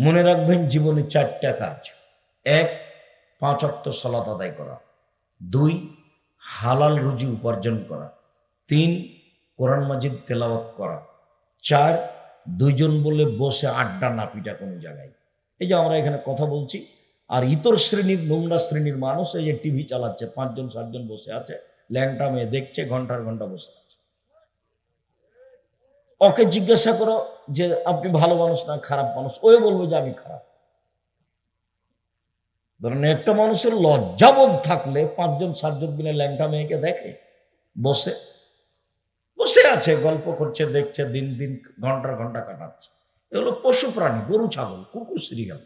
মনে রাখবেন জীবনে চারটা কাজ। এক, পাঁচ অক্ত সলাত আদায় করা। দুই, হালাল রুজি উপার্জন করা। তিন, কোরআন মাজিদ তেলাওয়াত করা। চার, দুইজন বলে বসে আড্ডা না পিটা কোনো জায়গায়। এই যে আমরা এখানে কথা বলছি, আর ইতর শ্রেণির, নোংরা শ্রেণির মানুষ এই যে টিভি চালাচ্ছে, পাঁচজন, সাতজন বসে আছে, ল্যাংটা মেয়ে দেখছে, ঘণ্টার ঘণ্টা বসে আছে। ওকে জিজ্ঞাসা করো যে, আপনি ভালো মানুষ না খারাপ মানুষ? ওই বলব যে, আমি খারাপ। ধরেন একটা মানুষের লজ্জাবোধ থাকলে পাঁচজন, সাতজন মিলে ল্যাংটা মেয়েকে দেখে, বসে। বসে আছে, গল্প করছে, দেখছে, দিন দিন, ঘণ্টার ঘণ্টা কাটাচ্ছে। এগুলো পশু প্রাণী, গরু, ছাগল, কুকুর শ্রীগাল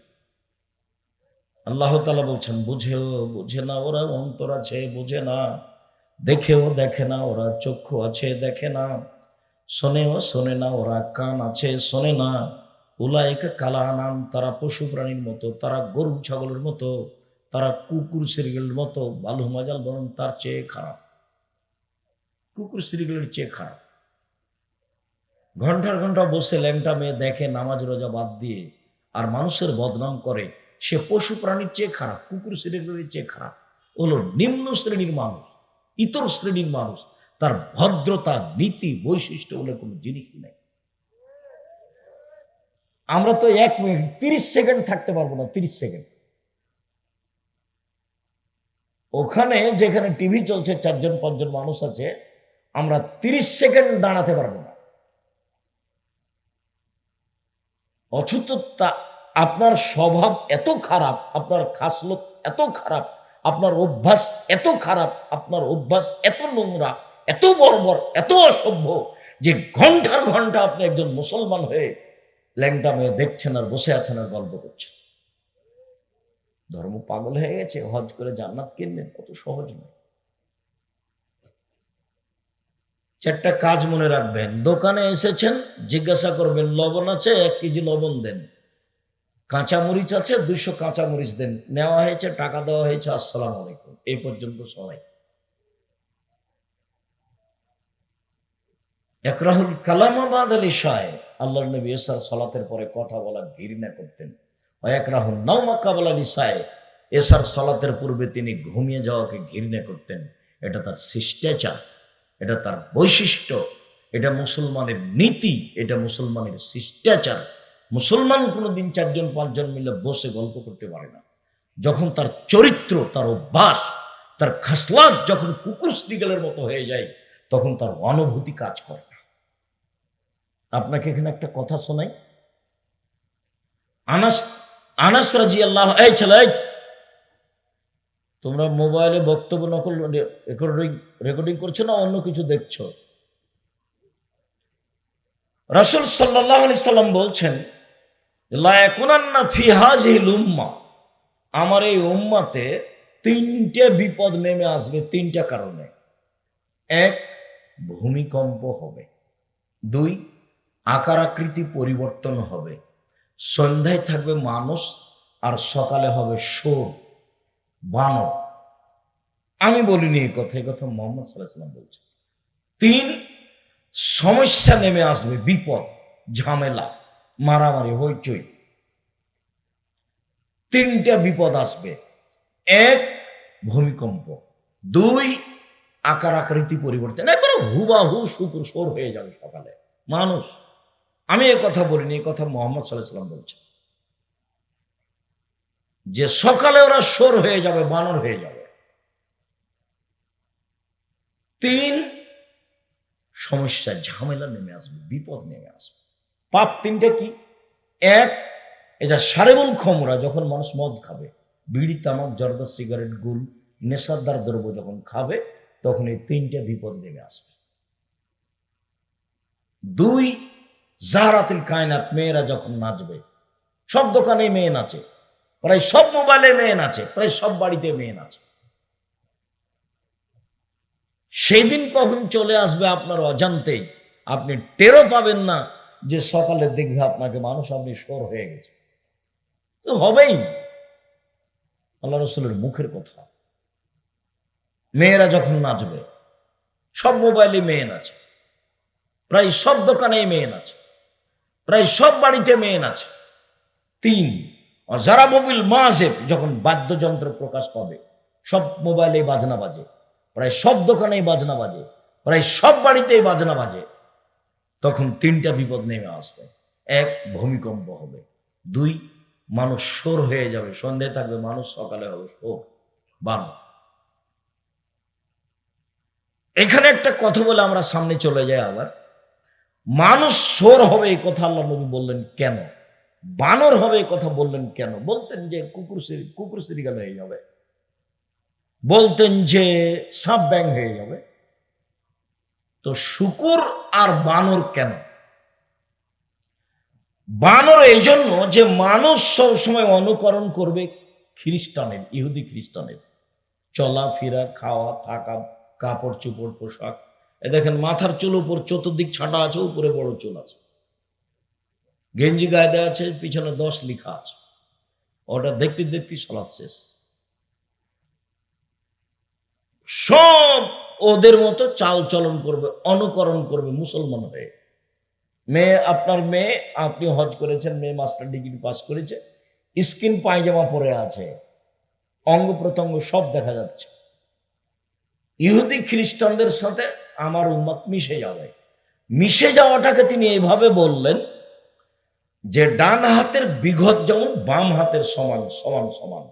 আল্লাহ তালা বলছেন, বুঝেও বুঝে না ওরা, অন্তর আছে, বুঝে না। দেখেও দেখে না ওরা, চক্ষু আছে, দেখে না। শোনেও, শোনে না, ওরা কান আছে, শোনে না। উলায়িকা কালা নাম তারা পশু প্রাণীর মতো, তারা গরু ছাগলের মতো, তারা কুকুর সিরিগেলের মতো, বালু মাজাল বরং তার চেয়ে খারাপ। কুকুর সিরিগেলের চেয়ে খারাপ। ঘণ্টার ঘণ্টা বসে ল্যাংটা মেয়ে দেখে নামাজ রোজা বাদ দিয়ে, আর মানুষের বদনাম করে, সে পশু প্রাণীর চেয়ে খারাপ, কুকুর শ্রেণির চেয়ে খারাপ। হলো নিম্ন শ্রেণির মানুষ, ইতর শ্রেণির মানুষ তার ভদ্রতা, নীতি, বৈশিষ্ট্য বলে কোনো জিনিসই নাই। আমরা তো এক মিনিট, তিরিশ সেকেন্ড থাকতে পারব না, তিরিশ সেকেন্ড। ওখানে যেখানে টিভি চলছে, চারজন, পাঁচজন মানুষ আছে, আমরা তিরিশ সেকেন্ড দাঁড়াতে পারব না। অথচ আপনার স্বভাব এত খারাপ, আপনার খাসলত এত খারাপ, আপনার অভ্যাস এত খারাপ, আপনার অভ্যাস এত নোংরা এত বর্বর, এত অসভ্য যে ঘণ্টার ঘণ্টা আপনি একজন মুসলমান হয়ে ল্যাংটা মেয়ে দেখছেন আর বসে আছেন আর গল্প করছেন। ধর্ম পাগল হয়ে গেছে, হজ করে জান্নাত কিনবেন কত সহজ নয়। চারটা কাজ মনে রাখবেন, দোকানে এসেছেন, জিজ্ঞাসা করবেন, লবণ আছে, এক কেজি লবণ দেন। কাঁচা মরিচ আছে, দুইশো কাঁচা মরিচ দেন। নেওয়া হয়েছে, টাকা দেওয়া হয়েছে, আসসালাম আলাইকুম। এই পর্যন্ত সবাই। একরাহুল কালামাবাদ আলী শাহ আল্লাহ নবী এসার সলাতের পরে কথা বলা ঘৃণা করতেন। একরাহুল আলী এসার সলাতের পূর্বে তিনি ঘুমিয়ে যাওয়াকে ঘৃণা করতেন। এটা তার শিষ্টাচার, এটা তার বৈশিষ্ট্য, এটা মুসলমানের নীতি, এটা মুসলমানের শিষ্টাচার। মুসলমান কোনোদিন চারজন, পাঁচজন মিলে বসে গল্প করতে পারে না। যখন তার চরিত্র, তার অভ্যাস, তার খাসলাত যখন কুকুর মতো হয়ে যায়, তখন তার অনুভূতি কাজ করে। আপনাকে এখানে একটা কথা শোনাই। আনাস আনাস রাজি আল্লাহ এই ছেলে তোমরা মোবাইলে বক্তব্য নকল রেকর্ডিং রেকর্ডিং করছ না, অন্য কিছু দেখছ? রাসুল সাল্লাহ আলি সাল্লাম বলছেন লায়াকুনান্না ফিহাজিল উম্মা। আমার এই উম্মাতে তিনটে বিপদ নেমে আসবে, তিনটা কারণে। এক, ভূমিকম্প হবে। দুই আকার আকৃতি পরিবর্তন হবে। সন্ধ্যায় থাকবে মানুষ আর সকালে হবে সোর। বানর। আমি বলিনি এই কথা এই কথা মোহাম্মদ সাল্লাহ বলছে তিন, সমস্যা নেমে আসবে, বিপদ, ঝামেলা, মারামারি, হইচই। তিনটা বিপদ আসবে। এক, ভূমিকম্প। দুই, আকার আকৃতি পরিবর্তন। একবারে হুবাহু শুকুর সোর হয়ে যাবে সকালে। মানুষ আমি এ কথা বলিনি এই কথা মোহাম্মদ সাল্লাহ সাল্লাম বলছে যে সকালে ওরা সোর হয়ে যাবে, বানর হয়ে যাবে। তিন সমস্যা ঝামেলা নেমে আসবে, বিপদ নেমে আসবে। পাপ তিনটে কি? এক এটা সারেবল খমরা, যখন মানুষ মদ খাবে, বিড়ি, তামাক, জর্দা, সিগারেট, গুল, নেশাদার দ্রব্য যখন খাবে, তখন এই তিনটে বিপদ নেমে আসবে। দুই জাহারাতিল কায়নাত, মেয়েরা যখন নাচবে, সব দোকানে মেয়ে নাচে, প্রায় সব মোবাইলে মেয়ে নাচে, প্রায় সব বাড়িতে মেয়ে নাচে। সেই দিন কখন চলে আসবে আপনার অজান্তেই, আপনি টেরও পাবেন না যে সকালে দেখবে আপনাকে মানুষ, আপনি সর হয়ে গেছে। তো হবেই। আল্লাহ রসুলের মুখের কথা। মেয়েরা যখন নাচবে, সব মোবাইলে মেয়ে নাচে, প্রায় সব দোকানেই মেয়ে নাচে। প্রায় সব বাড়িতে মেয়ে আছে। তিন। যারা মোবিল মাসেফ যখন বাদ্যযন্ত্র প্রকাশ পাবে, সব মোবাইলে বাজনা বাজে। প্রায় সব দোকানেই বাজনা বাজে। প্রায় সব বাড়িতেই বাজনা বাজে। তখন তিনটা বিপদ নেমে আসবে। এক, ভূমিকম্প হবে। দুই, মানুষ সোর হয়ে যাবে। সন্ধে থাকবে, মানুষ সকালে হবে সোর বানো এখানে একটা কথা বলে আমরা সামনে চলে যাই আবার। মানুষ সোর হবে এই কথা আল্লাহ নবী বললেন কেন? বানর হবে এই কথা বললেন কেন? বলতেন যে কুকুর কুকুর সিরিগাল হয়ে যাবে। বলতেন যে সাপ ব্যাং হয়ে যাবে। তো শুকুর আর বানর কেন? বানর এই জন্য যে মানুষ সবসময় অনুকরণ করবে খ্রিস্টানের, ইহুদি খ্রিস্টানের। চলাফেরা, খাওয়া, থাকা, কাপড় চোপড়, পোশাক এ দেখেন, মাথার চুল উপর চতুর্দিক ছাটা আছে, উপরে বড় চুল আছে। গেঞ্জি গায়ে আছে, পিছনে দশ লিখা আছে। ওটা দেখতে দেখতে সলাপ শেষ। সব ওদের মতো চাল চলন করবে, অনুকরণ করবে মুসলমান হয়ে। মেয়ে, আপনার মেয়ে, আপনি হজ করেছেন, মেয়ে মাস্টার ডিগ্রি পাস করেছে, স্কিন পায়জামা পরে আছে, অঙ্গ প্রত্যঙ্গ সব দেখা যাচ্ছে। ইহুদি খ্রিস্টানদের সাথে আমার উম্মত মিশে যাবে মিশে যাওয়াটাকে তিনি এইভাবে বললেন যে ডান হাতের বিঘত যেমন, বাম হাতের সমান সমান সমান।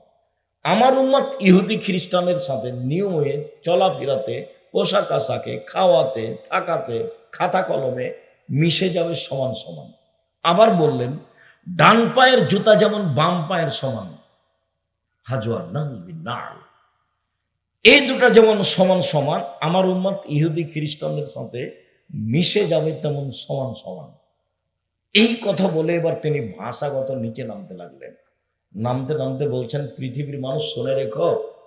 আমার উম্মত ইহুদি খ্রিস্টানের সাথে নিয়মে চলাফেরাতে, পোশাক আশাকে, খাওয়াতে, থাকাতে, খাতা কলমে মিশে যাবে সমান সমান। আবার বললেন, ডান পায়ের জুতা যেমন, বাম পায়ের সমান। হাজুয়ার নাল। এই দুটা যেমন সমান সমান, আমার উম্মত ইহুদি, খ্রিস্টানদের সাথে মিশে যাবে তেমন সমান সমান। এই কথা বলে এবার তিনি ভাষাগত নিচে নামতে লাগলেন। নামতে নামতে বলছেন, পৃথিবীর মানুষ শুনে রেখো,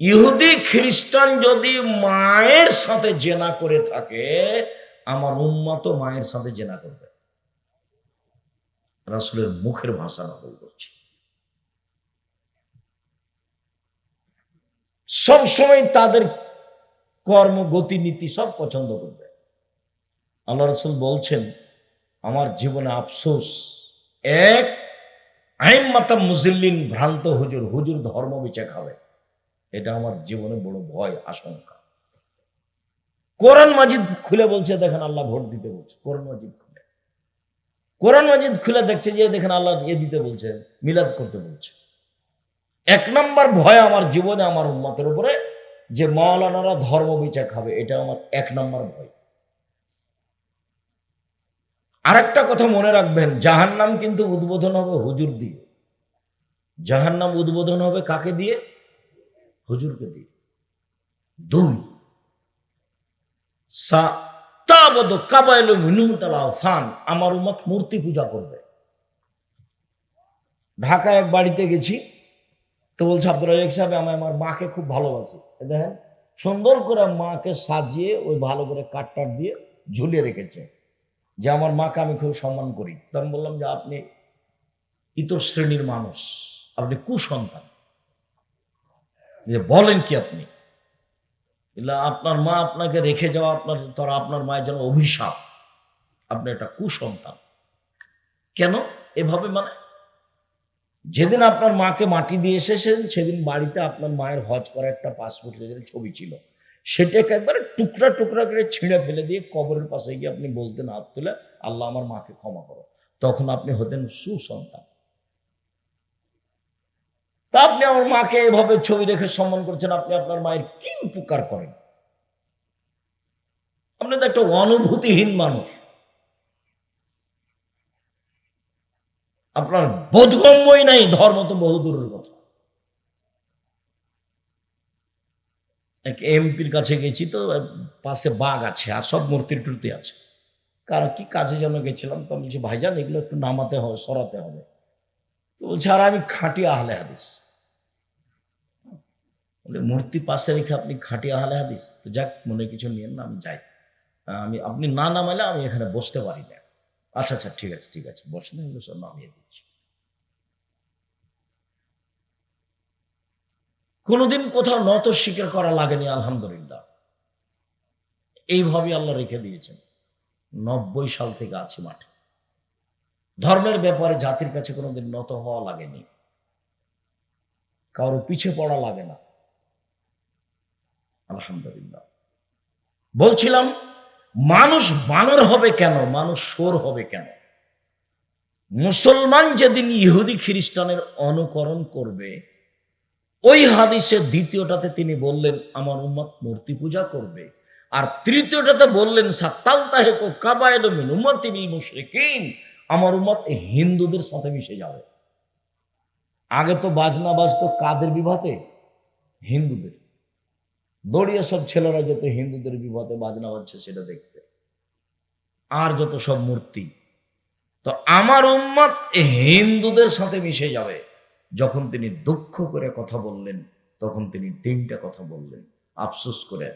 ইহুদি, খ্রিস্টান যদি মায়ের সাথে জেনা করে থাকে, আমার উম্মত মায়ের সাথে জেনা করবে। রাসুলের মুখের ভাষা নকল করছি। সব সময় তাদের কর্ম গতিনীতি সব পছন্দ করবে। আল্লাহ রসুল বলছেন, আমার জীবনে আফসোস, এক আইন মাতা মুজিল্লিন ভ্রান্ত হুজুর হুজুর ধর্ম বিচার খাবে। এটা আমার জীবনে বড় ভয়, আশঙ্কা। কোরআন মাজিদ খুলে বলছে, দেখেন আল্লাহ ভোট দিতে বলছে, কোরআন মাজিদ খুলে। কোরআন মাজিদ খুলে দেখছে যে, দেখেন আল্লাহ এ দিতে বলছে, মিলাদ করতে বলছে। এক নম্বর ভয় আমার জীবনে আমার উন্মতের উপরে যে মাওলানারা ধর্ম বিচার খাবে, এটা আমার এক নম্বর ভয়। আরেকটা কথা মনে রাখবেন জাহান নাম কিন্তু উদ্বোধন হবে হুজুর দিয়ে। জাহান নাম উদ্বোধন হবে কাকে দিয়ে? হুজুরকে দিয়ে। দুই আমার উম্মত মূর্তি পূজা করবে। ঢাকায় এক বাড়িতে গেছি তো বলছে আব্দুল রাজাক সাহেব, আমি আমার মাকে খুব ভালোবাসি। দেখেন, সুন্দর করে মাকে সাজিয়ে ওই ভালো করে কাট টাট দিয়ে ঝুলিয়ে রেখেছে। যে আমার মাকে আমি খুব সম্মান করি। তখন বললাম যে, আপনি ইতর শ্রেণির মানুষ, আপনি কুসন্তান। যে, বলেন কি আপনি? আপনার মা আপনাকে রেখে যাওয়া আপনার, তারা আপনার মায়ের জন্য অভিশাপ। আপনি একটা কুসন্তান। কেন? এভাবে মানে যেদিন আপনার মাকে মাটি দিয়ে এসেছেন, সেদিন বাড়িতে আপনার মায়ের হজ করা একটা পাসপোর্ট ছবি ছিল। সেটাকে একবারে টুকরা টুকরা করে ছিঁড়ে ফেলে দিয়ে কবরের পাশে গিয়ে আপনি বলতেন, হাত তুলে আল্লাহ আমার মাকে ক্ষমা করো। তখন আপনি হতেন সুসন্তান। তা আপনি আমার মাকে এভাবে ছবি রেখে সম্মান করছেন, আপনি আপনার মায়ের কি উপকার করেন? আপনি তো একটা অনুভূতিহীন মানুষ। আপনার বোধগম্যই নাই, ধর্ম তো বহুদূরের কথা। এক এমপির কাছে গেছি তো পাশে বাঘ আছে, আর সব মূর্তির টুর্তি আছে। কারণ কি কাজে যেন গেছিলাম, তো আমি ভাইজান, এগুলো একটু নামাতে হবে, সরাতে হবে। তো বলছে, আর, আমি খাঁটি আহলে হাদিস। বলে, মূর্তি পাশে রেখে আপনি খাঁটি আহলে হাদিস? তো যাক, মনে কিছু নিয়েন না, আমি যাই। আমি, আপনি না নামাইলে আমি এখানে বসতে পারি না। আচ্ছা আচ্ছা ঠিক আছে ঠিক আছে। বসে না সব নামিয়ে দিচ্ছি। কোনোদিন কোথাও নত স্বীকার করা লাগেনি, আলহামদুলিল্লাহ। এইভাবে আল্লাহ রেখে দিয়েছেন। নব্বই সাল থেকে আছে মাঠে। ধর্মের ব্যাপারে জাতির কাছে কোনোদিন নত হওয়া লাগেনি। কারও পিছিয়ে পড়া লাগে না। আলহামদুলিল্লাহ। বলছিলাম মানুষ বানর হবে কেন? মানুষ সোর হবে কেন? মুসলমান যেদিন ইহুদি খ্রিস্টানের অনুকরণ করবে, ওই হাদিসের দ্বিতীয়টাতে তিনি বললেন, আমার উম্মত মূর্তি পূজা করবে। আর তৃতীয়টাতে বললেন, সাত্তাল তাহেকো কাবায়দ মিন মুশরিকিন। আমার উম্মত হিন্দুদের সাথে মিশে যাবে। আগে তো বাজনা বাজতো কাদের বিভাতে হিন্দুদের। দড়িয়ে সব ছেলেরা যেত হিন্দুদের বিভাতে বাজনা বাজছে সেটা দেখতে। আর যত সব মূর্তি। তো আমার উম্মত হিন্দুদের সাথে মিশে যাবে। যখন তিনি দুঃখ করে কথা বললেন, তখন তিনি তিনটা কথা বললেন। আফসোস করে,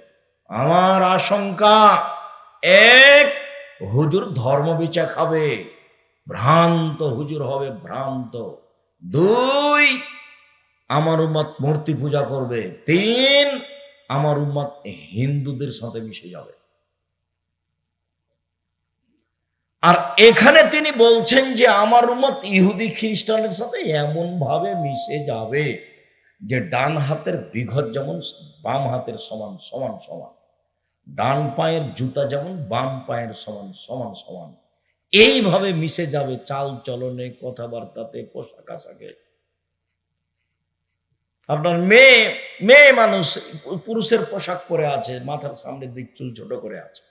আমার আশঙ্কা, এক, হুজুর ধর্ম বিচা খাবে, ভ্রান্ত হুজুর হবে ভ্রান্ত। দুই, আমার উম্মত মূর্তি পূজা করবে। তিন আমার উম্মত হিন্দুদের সাথে মিশে যাবে। আর এখানে তিনি বলছেন যে আমার উম্মত ইহুদি খ্রিস্টানের সাথে এমন ভাবে মিশে যাবে যে ডান হাতের বিঘত যেমন, বাম হাতের সমান সমান সমান। ডান পায়ের জুতা যেমন, বাম পায়ের সমান সমান সমান। এইভাবে মিশে যাবে চাল চলনে, কথাবার্তাতে, পোশাক আশাকে। আপনার মেয়ে মেয়ে মানুষ, পুরুষের পোশাক পরে আছে, মাথার সামনের দিক চুল ছোট করে আছে।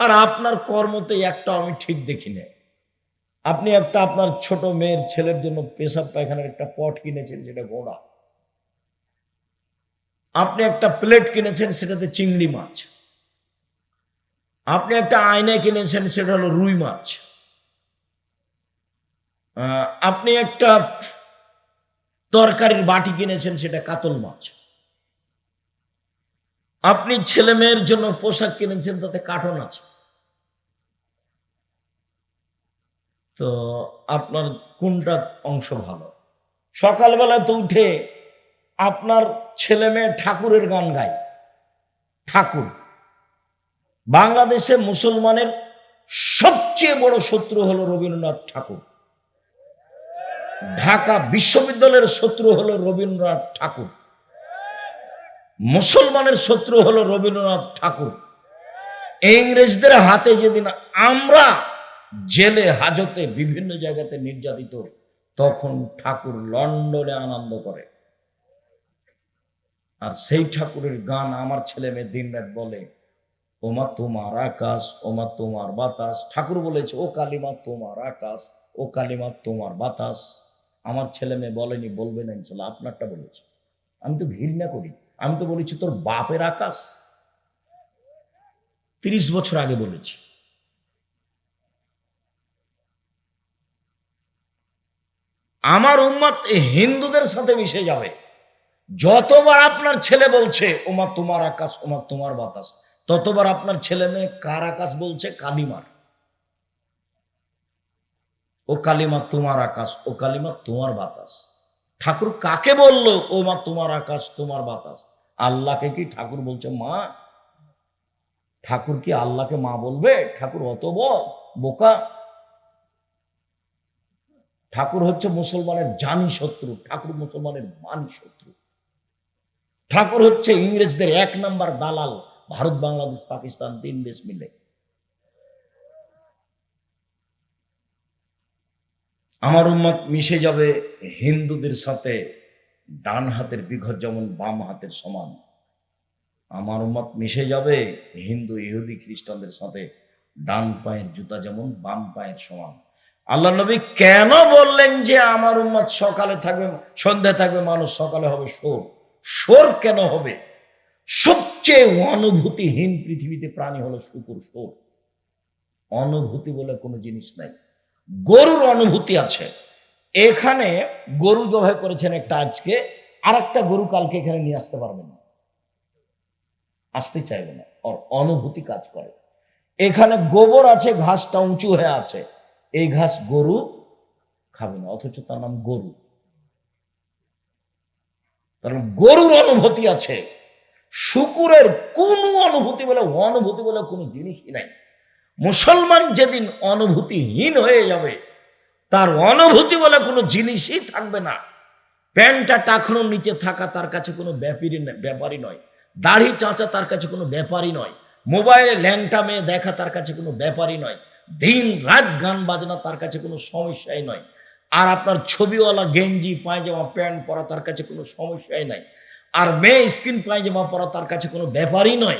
আর আপনার কর্মতে একটা আমি ঠিক দেখি না। আপনি একটা আপনার ছোট মেয়ের ছেলের জন্য পেশাব পায়খানার একটা পট কিনেছেন সেটা ঘোড়া আপনি একটা প্লেট কিনেছেন, সেটাতে চিংড়ি মাছ। আপনি একটা আয়না কিনেছেন, সেটা হলো রুই মাছ। আপনি একটা তরকারির বাটি কিনেছেন, সেটা কাতল মাছ। আপনি ছেলে মেয়ের জন্য পোশাক কিনেছেন, তাতে কার্টন আছে। তো আপনার কোনটা অংশ ভালো? সকালবেলা তো উঠে আপনার ছেলে মেয়ে ঠাকুরের গান গায়। ঠাকুর। বাংলাদেশে মুসলমানের সবচেয়ে বড় শত্রু হলো রবীন্দ্রনাথ ঠাকুর। ঢাকা বিশ্ববিদ্যালয়ের শত্রু হলো রবীন্দ্রনাথ ঠাকুর। মুসলমানের শত্রু হলো রবীন্দ্রনাথ ঠাকুর। ইংরেজদের হাতে যেদিন আমরা জেলে, হাজতে, বিভিন্ন জায়গাতে নির্যাতিত, তখন ঠাকুর লন্ডনে আনন্দ করে। আর সেই ঠাকুরের গান আমার ছেলে মেয়ে দিন রাত বলে, ওমা তোমার আকাশ, ওমা তোমার বাতাস। ঠাকুর বলেছে, ও কালিমা তোমার আকাশ, ও কালিমা তোমার বাতাস। আমার ছেলে মেয়ে বলেনি, বলবে না ইনশাল্লাহ, আপনারটা বলেছে। আমি তো ঘৃণা করি। আমি তো বলেছি, তোর বাপের আকাশ? তিরিশ বছর আগে বলেছি। আমার উম্মত হিন্দুদের সাথে মিশে যাবে। যতবার আপনার ছেলে বলছে, ওমা তোমার আকাশ, ওমা তোমার বাতাস, ততবার আপনার ছেলে মেয়ে কার আকাশ বলছে? কালিমার। ও কালিমা তোমার আকাশ, ও কালিমা তোমার বাতাস। ঠাকুর কাকে বলল? ও মা, তোমার আকাশ, তোমার বাতাস। আল্লাহকে কি ঠাকুর বলছে মা? ঠাকুর কি আল্লাহকে মা বলবে? ঠাকুর অত বোকা। ঠাকুর হচ্ছে মুসলমানের জানি শত্রু, ঠাকুর মুসলমানের মানি শত্রু। ঠাকুর হচ্ছে ইংরেজদের এক নাম্বার দালাল, ভারত, বাংলাদেশ, পাকিস্তান, তিন দেশ মিলে। আমার উম্মত মিশে যাবে হিন্দুদের সাথে ডান হাতের বিঘর যেমন বাম হাতের সমান। আমার উম্মত মিশে যাবে হিন্দু, ইহুদি, খ্রিস্টানদের সাথে ডান পায়ের জুতা যেমন বাম পায়ের সমান। আল্লাহ নবী কেন বললেন যে আমার উম্মত সকালে থাকবে সন্ধ্যায় থাকবে, মানুষ সকালে হবে? সোর সোর কেন হবে? সবচেয়ে অনুভূতিহীন পৃথিবীতে প্রাণী হলো শুকুর সোর অনুভূতি বলে কোনো জিনিস নাই। গরুর অনুভূতি আছে। এখানে গরু জবাই করেছেন একটা আজকে আর একটা গরু কালকে এখানে নিয়ে আসতে পারবেন না। আসতে চাইবে না, ওর অনুভূতি কাজ করে। এখানে গোবর আছে, ঘাসটা উঁচু হয়ে আছে। এই ঘাস গরু খাবে না, অথচ তার নাম গরু। কারণ গরুর অনুভূতি আছে। শুকুরের কোন অনুভূতি বলে অনুভূতি বলে কোনো জিনিসই নাই। মুসলমান যেদিন অনুভূতিহীন হয়ে যাবে, তার অনুভূতি বলে কোনো জিনিসই থাকবে না। প্যান্টটা টাকানোর নিচে থাকা তার কাছে কোনো ব্যাপারই ব্যাপারই নয়। দাড়ি চাঁচা তার কাছে কোনো ব্যাপারই নয়। মোবাইলে ল্যাংটা মেয়ে দেখা তার কাছে কোনো ব্যাপারই নয়। দিন রাত গান বাজনা তার কাছে কোনো সমস্যাই নয়। আর আপনার ছবিওয়ালা গেঞ্জি, পায়জামা, প্যান্ট পরা তার কাছে কোনো সমস্যাই নাই। আর মেয়ে স্কিন পায়জামা পরা তার কাছে কোনো ব্যাপারই নয়।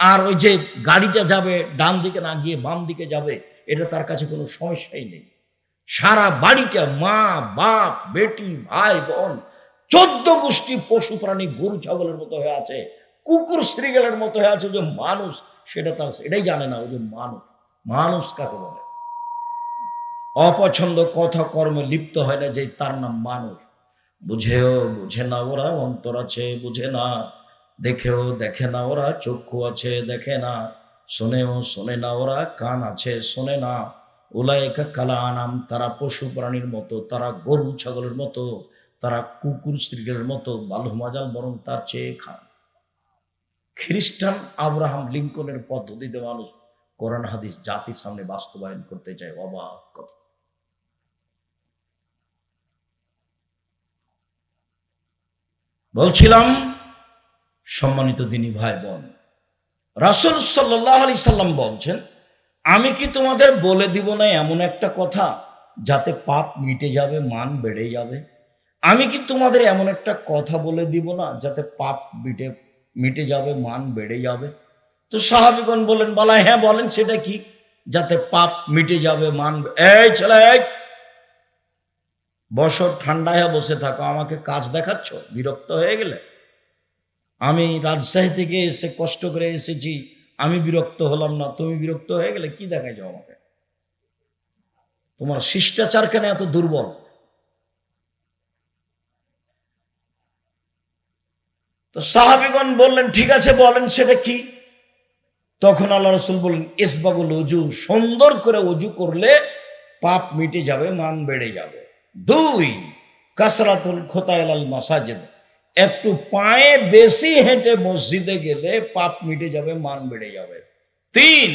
আর ওই যে গাড়িটা যাবে, ডান দিকে না গিয়ে বাম দিকে যাবে, এটা তার কাছে কোনো সমস্যাই নেই। সারা বাড়িটা মা, বাপ, বেটি, ভাই, বোন, চোদ্দ গোষ্ঠী পশু প্রাণী, গরু, ছাগলের মতো হয়ে আছে, কুকুর, শ্রীগেলের মতো হয়ে আছে যে মানুষ, সেটা তার এটাই জানে না, ওই যে মানুষ। মানুষ কাকে বলে? অপছন্দ কথা, কর্মে লিপ্ত হয় না যে তার নাম মানুষ। বুঝেও বুঝে না, ওরা অন্তর আছে, বুঝে না। দেখেও দেখে না ওরা, চক্ষু আছে দেখে না। শোনেও শোনে না ওরা, কান আছে শোনে না। ওলায়কা কালা আনাম তারা পশু প্রাণীর মতো, তারা গরু ছাগলের মতো, তারা কুকুর স্ত্রীদের মতো, বালু মাজাল বরং তার চেয়ে খান খ্রিস্টান আব্রাহাম লিঙ্কনের পদ্ধতিতে মানুষ কোরআন, হাদিস, জাতির সামনে বাস্তবায়ন করতে চায়, অবাক কথা। বলছিলাম সম্মানিত দিনী ভাই বোন। রাসুল সাল্লাহ আলি সাল্লাম বলছেন, আমি কি তোমাদের বলে দিব না এমন একটা কথা যাতে পাপ মিটে যাবে, মান বেড়ে যাবে? আমি কি তোমাদের এমন একটা কথা বলে দিব না যাতে পাপ মিটে মিটে যাবে, মান বেড়ে যাবে? তো সাহাবিগণ বলেন বলা হ্যাঁ বলেন, সেটা কি? যাতে পাপ মিটে যাবে, মান এই ছেলে বছর ঠান্ডায় বসে থাকো, আমাকে কাজ দেখাচ্ছ? বিরক্ত হয়ে গেলে? আমি রাজশাহী থেকে এসে কষ্ট করে এসেছি, আমি বিরক্ত হলাম না। তুমি বিরক্ত হয়ে গেলে কি দেখাই যাও আমাকে? তোমার শিষ্টাচার কেন এত দুর্বল? তো সাহাবিগণ বললেন, ঠিক আছে, বলেন সেটা কি? তখন আল্লাহ রসুল বললেন, ইসবাগুল অজু সুন্দর করে অজু করলে পাপ মিটে যাবে, মান বেড়ে যাবে। দুই, কাসরাতুল খোতায়াল মাসাজেদ। একটু পায়ে বেশি হেঁটে মসজিদে গেলে পাপ মিটে যাবে, মান বেড়ে যাবে। তিন,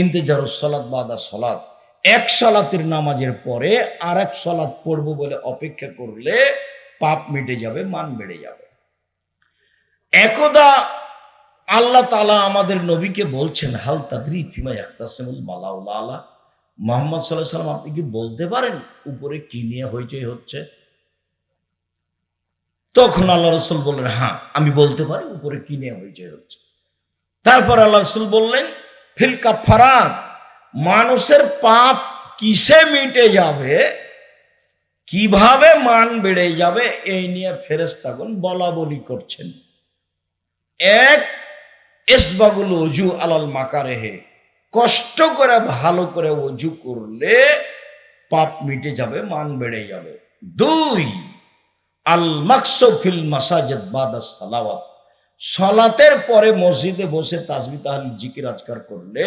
ইন্তেজার সলাদ বাদা সলাদ এক সলাতের নামাজের পরে আর এক সলাদ পড়ব বলে অপেক্ষা করলে পাপ মিটে যাবে, মান বেড়ে যাবে। একদা আল্লাহ তালা আমাদের নবীকে বলছেন, হাল তাদরি ফিমা ইয়াক্তাসিমুল মালাউলা আলা। মোহাম্মদ সাল্লাহ সাল্লাম আপনি কি বলতে পারেন উপরে কি নিয়ে হইচই হচ্ছে? তখন আল্লাহ রসুল বললেন হ্যাঁ আমি বলতে পারি, উপরে কি নিয়ে হইচই হচ্ছে। তারপর আল্লাহ রসুল বললেন, ফিল কাফারাত মানুষের পাপ কিসে মিটে যাবে? কীভাবে মান বেড়ে যাবে? এই নিয়ে ফেরেস্তাগুন বলা বলি করছেন। এক, এসবাগুল অজু আলাল মাকারেহে, কষ্ট করে, ভালো করে অজু করলে পাপ মিটে যাবে, মান বেড়ে যাবে। দুই আল মাকসফিল মাসাজেদ বাদা সালাওয়াত। সলাতের পরে মসজিদে বসে তাসবি তাহল জিকির আজকার করলে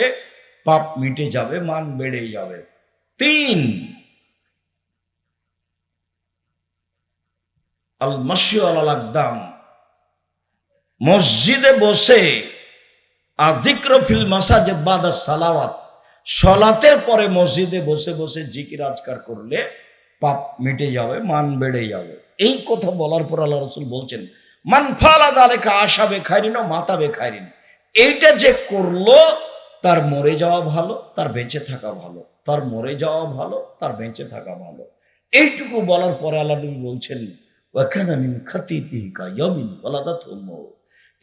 পাপ মিটে যাবে, মান বেড়ে যাবে। তিন, আল মসজিদে বসে আধিক্র ফিল মাসাজে বাদা সালাওয়াত। সলাতের পরে মসজিদে বসে বসে জিকির আজকার করলে পাপ মিটে যাবে, মান বেড়ে যাবে। এই কথা বলার পর আল্লাহ রসুল বলছেন, মান ফালা দালেকা আশা বেখারিন মাথা বেখারিন এইটা যে করল, তার মরে যাওয়া ভালো, তার বেঁচে থাকা ভালো, তার মরে যাওয়া ভালো, তার বেঁচে থাকা ভালো। এইটুকু বলার পরে আল্লাহ বলছেন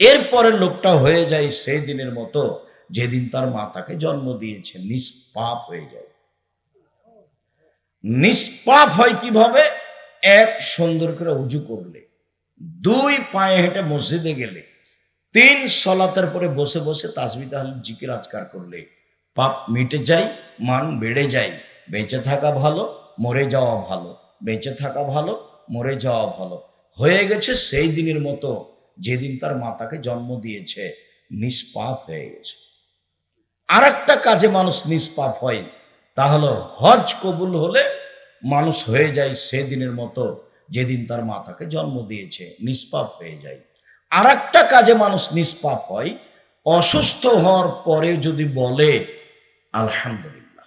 এরপরে লোকটা হয়ে যায় সেই দিনের মতো, যেদিন তার মাতাকে জন্ম দিয়েছে, নিষ্পাপ হয়ে যায়। নিষ্পাপ হয় কীভাবে? এক সুন্দর করে উজু করলে। দুই পায়ে হেঁটে মসজিদে গেলে। তিন সলাতের পরে বসে বসে তাসবি তাহলে জিকির আজকার করলে। পাপ মিটে যায়, মান বেড়ে যায়। বেঁচে থাকা ভালো, মরে যাওয়া ভালো। বেঁচে থাকা ভালো, মরে যাওয়া ভালো। হয়ে গেছে সেই দিনের মতো যেদিন তার মাতাকে জন্ম দিয়েছে। নিষ্পাপ হয়ে গেছে। আর একটা কাজে মানুষ নিষ্পাপ হয়। তা হলো হজ কবুল হলে মানুষ হয়ে যায় সেদিনের মতো, যেদিন তার মাতাকে জন্ম দিয়েছে, নিষ্পাপ হয়ে যায়। আর একটা কাজে মানুষ নিষ্পাপ হয়, অসুস্থ হওয়ার পরে যদি বলে, আলহামদুলিল্লাহ।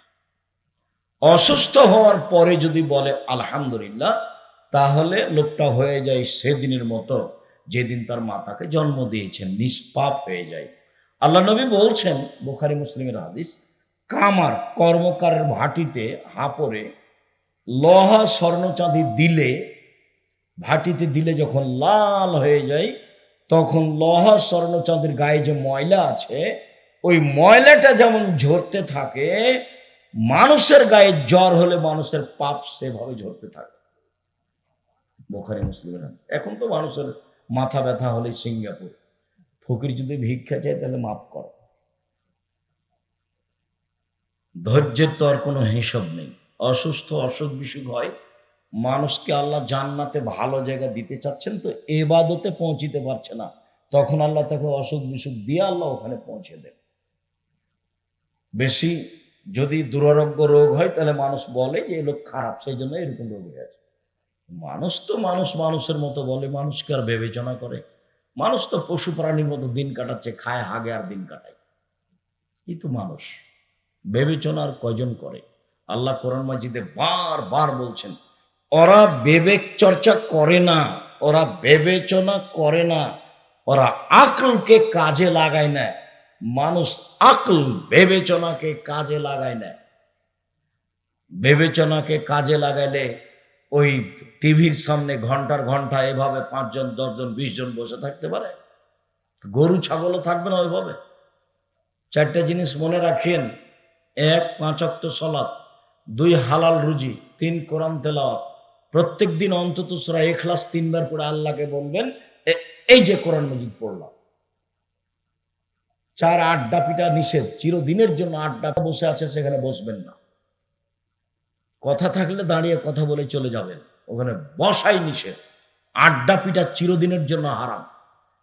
অসুস্থ হওয়ার পরে যদি বলে, আলহামদুলিল্লাহ, তাহলে লোকটা হয়ে যায় সেদিনের মতো, যেদিন তার মাতাকে জন্ম দিয়েছেন নিষ্পাপ হয়ে যায়। আল্লাহ নবী বলছেন, বুখারি মুসলিমের হাদিস কামার কর্মকারের ভাটিতে হাপরে, লোহা স্বর্ণচাঁদি দিলে, ভাটিতে দিলে যখন লাল হয়ে যায়, তখন লোহা স্বর্ণ চাঁদের গায়ে যে ময়লা আছে, ওই ময়লাটা যেমন ঝরতে থাকে, মানুষের গায়ে জ্বর হলে মানুষের পাপ সেভাবে ঝরতে থাকে। বোখারি মুসলিমের এখন তো মানুষের মাথা ব্যথা হলে সিঙ্গাপুর। ফকির যদি ভিক্ষা চায় তাহলে মাফ কর। ধৈর্যের তো আর কোনো হিসাব নেই। অসুস্থ, অসুখ বিসুখ হয়, মানুষকে আল্লাহ জান্নাতে ভালো জায়গা দিতে চাচ্ছেন তো এবাদতে পৌঁছিতে পারছে না। তখন আল্লাহ তাকে অসুখ বিসুখ দিয়ে আল্লাহ ওখানে পৌঁছে দেন। বেশি যদি দুরারোগ্য রোগ হয়, তাহলে মানুষ বলে যে এ লোক খারাপ, সেই জন্য এরকম রোগ হয়ে আছে। মানুষ তো মানুষ, মানুষের মতো বলে, মানুষকে আর বিবেচনা করে। মানুষ তো পশু প্রাণীর মতো দিন কাটাচ্ছে, খায়, হাগে আর দিন কাটায়। এই তো মানুষ বিবেচনা আর কয়জন করে? আল্লাহ কোরআন মাজিদে বারবার বলছেন, ওরা বিবেক চর্চা করে না, ওরা বিবেচনা করে না, ওরা আকলকে কাজে লাগায় না, মানুষ আকল বিবেচনাকে কাজে লাগায় না। বিবেচনাকে কাজে লাগাইলে ওই টিভির সামনে ঘণ্টার ঘণ্টা এভাবে পাঁচজন, দশজন বিশ জন বসে থাকতে পারে? গরু, ছাগলও থাকবে না ওইভাবে। চারটা জিনিস মনে রাখেন এক, পাঁচ অক্ট সলাপ দুই, হালাল রুজি, তিন, কোরআন তেলাওয়াত। প্রত্যেক দিন অন্তত সুরা এখলাস তিনবার পড়ে আল্লাহকে বলবেন এই যে কোরআন মজিদ পড়লাম। চার, আড্ডা পিটা নিষেধ, চিরদিনের জন্য আড্ডা বসে আছে, সেখানে বসবেন না। কথা থাকলে দাঁড়িয়ে কথা বলে চলে যাবেন, ওখানে বসাই নিষেধ। আড্ডা পিটা চিরদিনের জন্য হারাম।